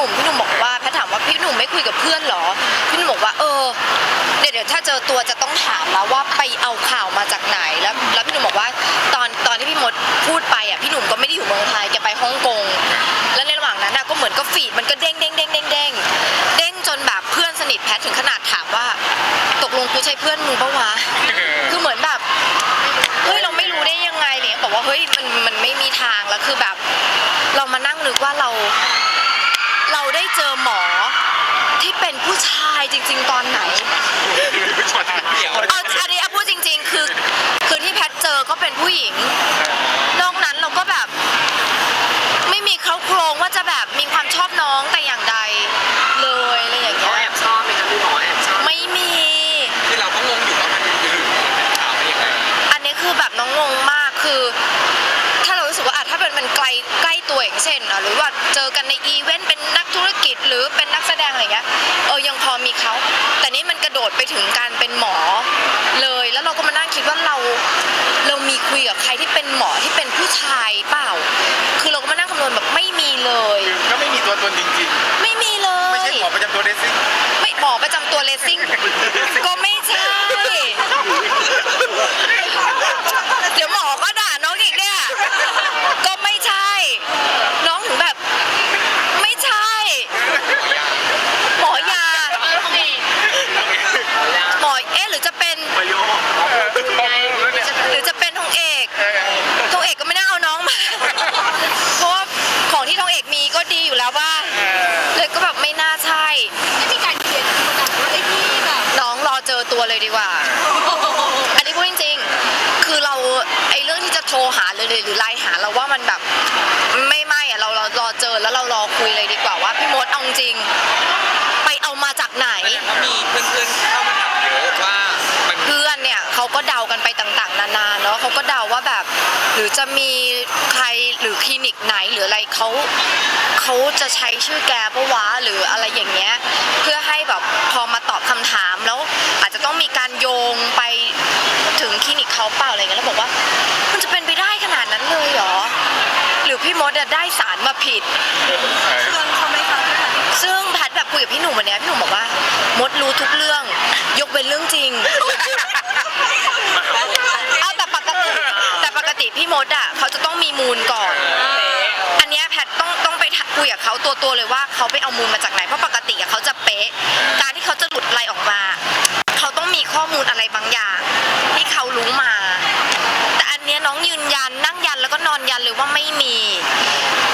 นุ่มพี่หนุ่มบอกว่าแพทถามว่าพี่หนุ่มไม่คุยกับเพื่อนเหรอ พี่หนุ่มบอกว่าเออเดี๋ยวเดี๋ยวถ้าเจอตัวจะต้องถามแล้วว่าไปเอาข่าวมาจากไหนแล้วแล้วพี่หนุ่มบอกว่าตอนตอนที่พี่มดพูดไปอะพี่หนุ่มก็ไม่ได้อยู่เมืองไทยแกไปฮ่องกงแล้วในระหว่างนั้นอะก็เหมือนก็ฟีดมันก็เด้งเด้งเด้งเด้งเด้งเด้งจนแบบเพื่อนสนิทแพทถึงขนาดถามว่า ตกลงกูใช่เพื่อนมึงปะวะคือเหมือนแบบเฮ้ยเราไม่รู้ได้ยังไงเนี่ยบอกว่าเฮ้ยมันมันไม่มีทางแล้วคือแบบ เรามานั่งนึกว่าเรา เราได้เจอหมอที่เป็นผู้ชายจริง ๆ ตอนไหนเอาอันนี้เอาพูดจริง ๆ คือคือที่แพทเจอก็เป็นผู้หญิง ดดไปถึงการเป็นหมอเลย แล้วเราก็มานั่งคิดว่าเราเรามีคุยกับใครที่เป็นหมอที่เป็นผู้ชายเปล่า คือเราก็มานั่งคำนวณแบบไม่มีเลย ก็ไม่มีตัวตนจริงไม่มีเลๆไม่ยใช่หมอประจำตัวเดซิ่ง ไม่หมอประจำตัวเลสซิ่ง ก็ไม่ใช่ เดี๋ยวหมอก็ด่าน้องอีกเนี่ย ก็ไม่ใช่ น้องถึงแบบ ไม่ใช่ หมอยา หมอเอ๊ะหรือจะเป็น ประโยค หรือจะเป็นทองเอกทองเอกก็ไม่น่าเอาน้องมา เพราะว่าของที่ทองเอกมีก็ดีอยู่แล้วบ้างเลยก็แบบไม่น่าใช่ ไม่มีการเขียนประกาศว่าไอ้พี่แบบ น้องรอเจอ ตัวเลยดีกว่า อันนี้พูดจริงๆ คือเราไอ้เรื่องที่จะโทรหาเลยหรือไลน์หาเราว่ามันแบบไม่ไม่อะเราเรารอเจอแล้วเรารอคุยเลยดีกว่าว่าพี่มดเอาจริง ไปเอามาจากไหนเพราะมีเพื่อนๆเข้ามาถามเยอะว่ามันเพื่อนเนี่ยเขาก็เดากันไปต่างๆ นานาเนาะเขาก็เดาว่าแบบ หรือจะมี ไหนหรืออะไรเขาเขาจะใช้ชื่อแกปะวะหรืออะไรอย่างเงี้ยเพื่อให้แบบพอมาตอบคำถามแล้วอาจจะต้องมีการโยงไปถึงคลินิกเขาเปล่าอะไรเงี้ยแล้วบอกว่า มันจะเป็นไปได้ขนาดนั้นเลยเหรอหรือพี่มดอะได้สารมาผิดเรื่องเขาไหมคะพี่แพทย์ซึ่งแพทย์แบบคุยกับพี่หนุ่มวันเนี้ยพี่หนุ่มบอกว่ามดรู้ทุกเรื่อง ยกเว้นเรื่องจริง เอาแต่ปกติแต่ปกติพี่มดอะเขาจะต้องมีมูลก่อน อันเนี้ยแพทย์ต้องต้องไปคุยกับเขาตัวตัวๆเลยว่าเขาไปเอามูลมาจากไหนเพราะปกติอะเขาจะเป๊ะ การที่เขาจะหลุดอะไรออกมาเขาต้องมีข้อมูลอะไรบางอย่าง ที่เขารู้มา แต่อันเนี้ยน้องยืนยันนั่งยันแล้วก็นอนยันเลยว่าไม่มี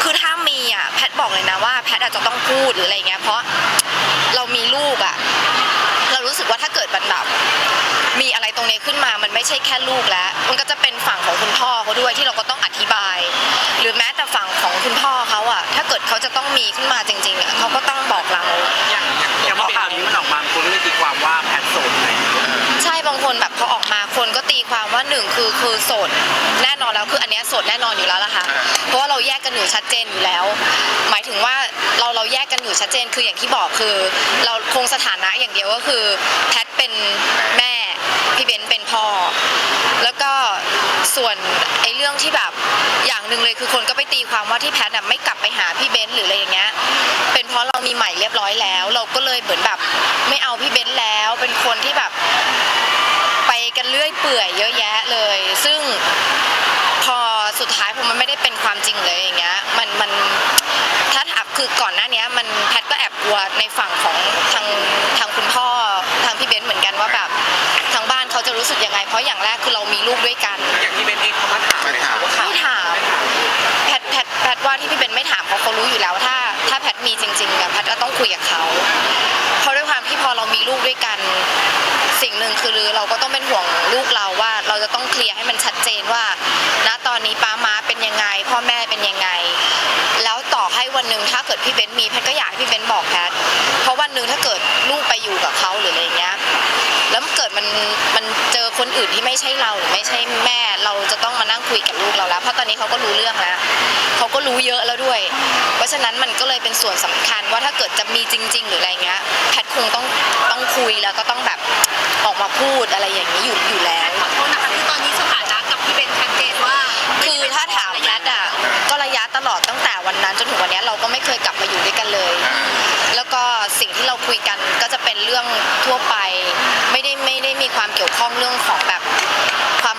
คือถ้ามีอะแพทย์บอกเลยนะว่าแพทย์อาจจะต้องพูดหรืออะไรเงี้ยเพราะเรามีลูกอะเรารู้สึกว่าถ้าเกิดมันแบบ มีอะไรตรงนี้ขึ้นมา มันไม่ใช่แค่ลูกแล้ว มันก็จะเป็นฝั่งของคุณพ่อเขาด้วยที่เราก็ต้องอธิบาย หรือแม้แต่ฝั่งของคุณพ่อเขาอะถ้าเกิดเขาจะต้องมีขึ้นมาจริงๆอะเขาก็ต้องบอก วามว่าหนึ่งคือคือโสดแน่นอนแล้วคืออันเนี้ยโสดแน่นอนอยู่แล้วล่ะค่ะเพราะว่าเราแยกกันอยู่ชัดเจนอยู่แล้ว หมายถึงว่าเราเราแยกกันอยู่ชัดเจนคืออย่างที่บอกคือ เราคงสถานะอย่างเดียวก็คือแพทเป็นแม่พี่เบนเป็นพ่อ แล้วก็ส่วนไอ้เรื่องที่แบบอย่างหนึ่งเลยคือคนก็ไปตีความว่าที่แพทย์อะไม่กลับไปหาพี่เบนซ์หรืออะไรอย่างเงี้ยเป็นเพราะเรามีใหม่เรียบร้อยแล้ว เราก็เลยเหมือนแบบไม่เอาพี่เบนซ์แล้ว เป็นคนที่แบบไป กันเรื่อยเปื่อยเยอะแยะเลย ซึ่งพอสุดท้ายพอมันไม่ได้เป็นความจริงเลยอย่างเงี้ยมันมันถ้าถามคือก่อนหน้าเนี้ยมันแพทก็แอบกลัวในฝั่งของทางทางคุณพ่อทางพี่เบนซ์เหมือนกันว่าแบบทางบ้านเขาจะรู้สึกยังไง เพราะอย่างแรกคือเรามีลูกด้วยกัน อย่างที่เบนเองเขามาถามเลยค่ะว่าข่าวไม่ถามแพทแพทแพทว่าที่พี่เบนไม่ถามเพราะเขารู้อยู่แล้ว ถ้า ถ้าแพทมีจริงๆอะแพทก็ต้องคุยกับเขาเพราะ ด้วยความที่พอเรามีลูกด้วยกัน สิ่งหนึ่งคือเราก็ต้องเป็นห่วงลูกเราว่า เราจะต้องเคลียร์ให้มันชัดเจนว่า ณตอนนี้ป้าม้าเป็นยังไง พ่อแม่เป็นยังไง แล้วต่อให้วันหนึ่งถ้าเกิดพี่เบนมีแพทก็อยากให้พี่เบนบอกแพทเพราะวันหนึ่งถ้าเกิดลูกไปอยู่กับเขาหรืออะไรเงี้ยแล้วเกิดมันมันเจอคนอื่นที่ไม่ใช่เราหรือไม่ใช่แม่ เราจะต้องมานั่งคุยกับลูกเราแล้ว เพราะตอนนี้เขาก็รู้เรื่องแล้วเขาก็รู้เยอะแล้วด้วย เพราะฉะนั้นมันก็เลยเป็นส่วนสำคัญว่าถ้าเกิดจะมีจริง ๆ หรืออะไรเงี้ย คงต้องต้องคุยแล้วก็ต้องแบบออกมาพูดอะไรอย่างนี้อยู่อยู่แล้ว ขอโทษนะคะคือตอนนี้สถานะกับพี่เบนชัดเจนว่าคือถ้าถามแมทอะก็ระยะตลอดตั้งแต่วันนั้นจนถึงวันนี้เราก็ไม่เคยกลับมาอยู่ด้วยกันเลย แล้วก็สิ่งที่เราคุยกันก็จะเป็นเรื่องทั่วไป ไม่ได้ไม่ได้มีความเกี่ยวข้องเรื่องของแบบความ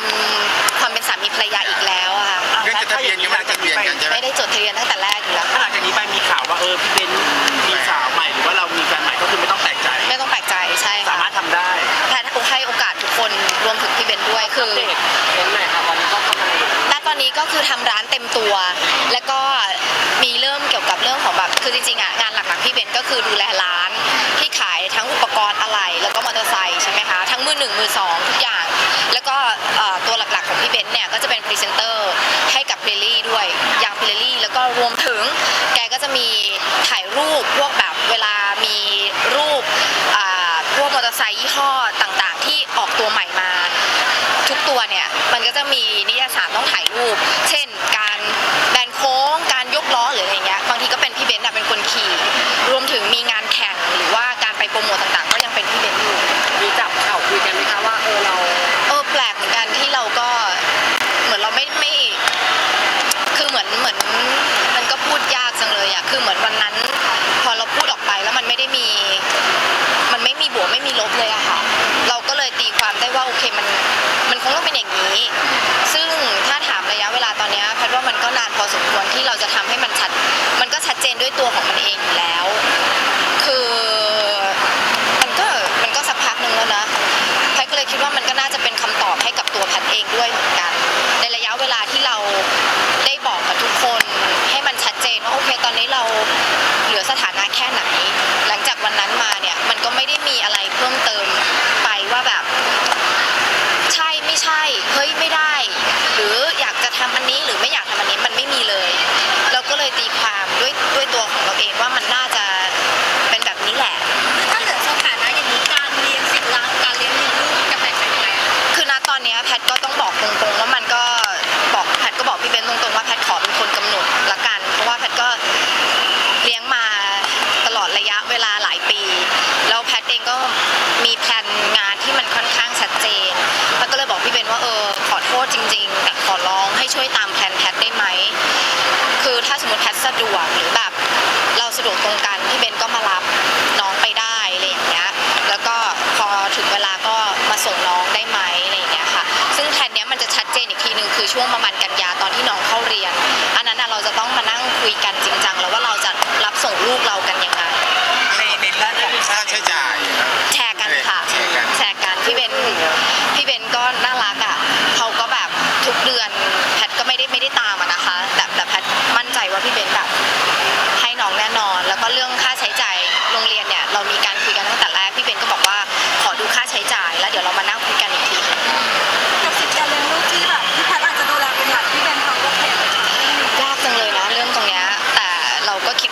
ความเป็นสามีภรรยาอีกแล้วอะค่ะเรื่องจดทะเบียนยังไม่ได้จดทะเบียนกันใช่ไหมไม่ได้จดทะเบียนตั้งแต่แรกอยู่แล้วถ้าหลังจากนี้ไปมีข่าวว่าเออพี่เบ ก็คือทำร้านเต็มตัว แล้วก็มีเรื่องเกี่ยวกับเรื่องของแบบคือจริงๆอะงานหลักๆพี่เบนก็คือดูแลร้านที่ขายทั้งอุปกรณ์อะไรแล้วก็มอเตอร์ไซค์ใช่ไหมคะทั้งมือหนึ่งมือสองทุกอย่าง แล้วก็ตัวหลักๆของพี่เบนเนี่ยก็จะเป็นพรีเซนเตอร์ให้กับเพลลี่ด้วยอย่างเพลลี่แล้วก็รวมถึงแกก็จะมีถ่ายรูปพวกแบบเวลามีรูปพวกมอเตอร์ไซค์ยี่ห้อต่าง จะมีนิยสารต้องถ่ายรูป เช ด้วยตัวของมันเองแล้ว วเองว่ามันน่าจะเป็นแบบนี้แหละ ถ้าเหลือสถานะอย่างนี้การเลี้ยงสิบล้านการเลี้ยงลูกจะแบ่งนยังไงอะคือณตอนนี้แพทก็ต้องบอกตรงๆว่ามันก็บอกแพทก็บอกพี่เบนตรงๆว่าแพทขอเป็นคนกำหนดละกัน เพราะว่าแพทก็เลี้ยงมาตลอดระยะเวลาหลายปี แล้วแพทเองก็มีแผนงานที่มันค่อนข้างชัดเจนแพทก็เลยบอกพี่เบนว่าเออขอโทษจริง ๆ แต่ขอร้องให้ช่วยตามแผนแพทได้ไหม คือถ้าสมมติแพทสะดวกหรือ อ工干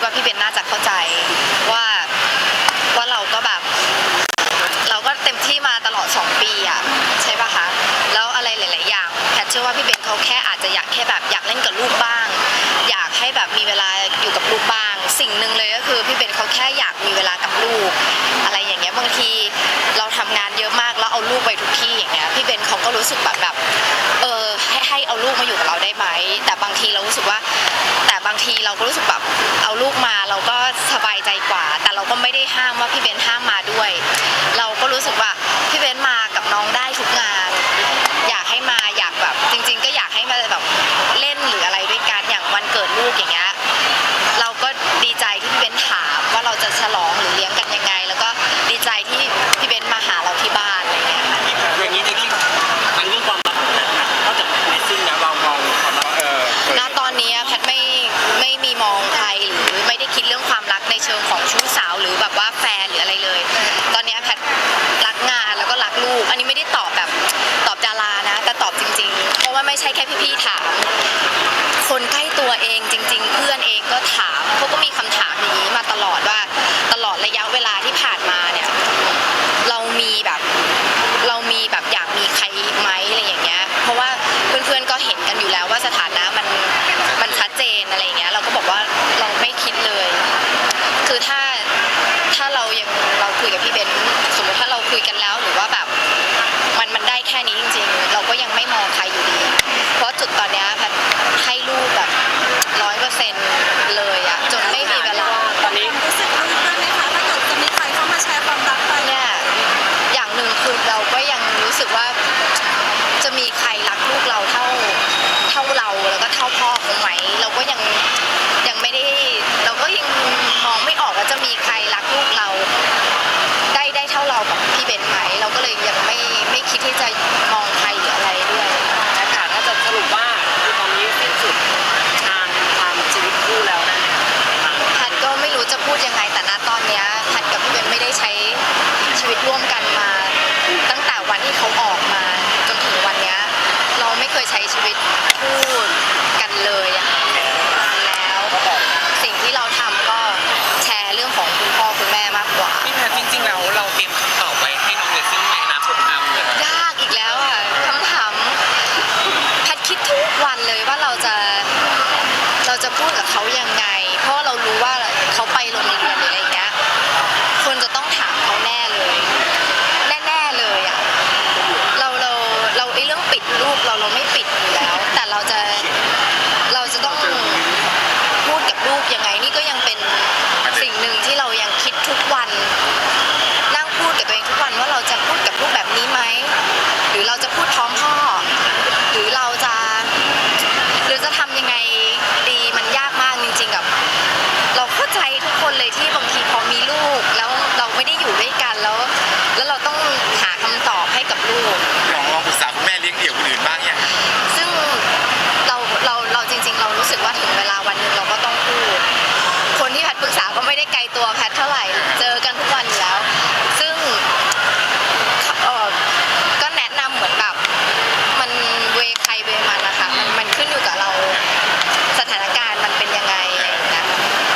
ว่าพี่เบนน่าจะเข้าใจว่าว่าเราก็แบบ เราก็เต็มที่มาตลอด 2 ปีอะใช่ปะคะแล้วอะไรหลาย ๆ อย่างแพทเชื่อว่าพี่เบนเขาแค่อาจจะอยากแค่แบบอยากเล่นกับลูกบ้าง อยากให้แบบมีเวลาอยู่กับลูกบ้าง สิ่งหนึ่งเลยก็คือพี่เบนเขาแค่อยากมีเวลากับลูก อะไรอย่างเงี้ยบางทีเราทำงานเยอะมากแล้วเอาลูกไปทุกที่อย่างเงี้ยพี่เบนเขาก็รู้สึกแบบแบบเออให้ให้เอาลูกมาอยู่กับเรา บางทีเราก็รู้สึกแบบเอาลูกมาเราก็สบายใจกว่า แต่เราก็ไม่ได้ห้ามว่าพี่เบนห้ามมาด้วย นนี้ไม่ได้ตอบแบบตอบดารานะ แต่ตอบจริง ๆ เพราะว่าไม่ใช่แค่พี่ๆถาม คนใกล้ตัวเองจริง ๆ เพื่อน เปอร์เซ็นต์เลย